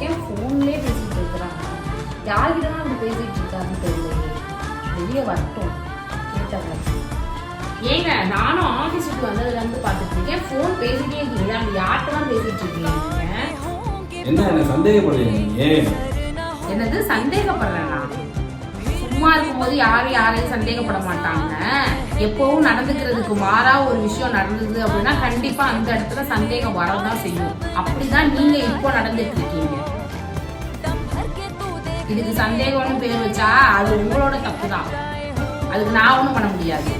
இருக்கேன் ஃபோன்லேயே பேசிட்டு இருக்கிறாங்க யார்கிட்ட தான் அப்படி பேசிட்டு இருக்காங்கன்னு தெரியலையே. வெளியே வரட்டும். கேட்டவங்க ஏங்க நானும் ஆஃபீஸ் விட்டு வந்ததுலேருந்து பார்த்துட்டு இருக்கேன். ஃபோன் பேசிட்டே இருக்கீங்க அப்படி யார்கிட்ட தான் பேசிட்டு இருக்கீங்க? என்ன என்ன சந்தேகப்படுறீங்க என்னது சந்தேகப்படுறேனா? சும்மா இருக்கும்போது யாரும் யாரையும் சந்தேகப்பட மாட்டாங்க. எப்பவும் நடந்துக்கிறதுக்கு மாறா ஒரு விஷயம் நடந்தது அப்படின்னா கண்டிப்பா அந்த இடத்துல சந்தேகம் வரதான் செய்யும். அப்படிதான் நீங்க இப்போ நடந்துட்டு இருக்கீங்க. இதுக்கு சந்தேகம்னு பேர் வச்சா அது உங்களோட தப்பு தான் அதுக்கு நான் ஒன்றும் பண்ண முடியாது.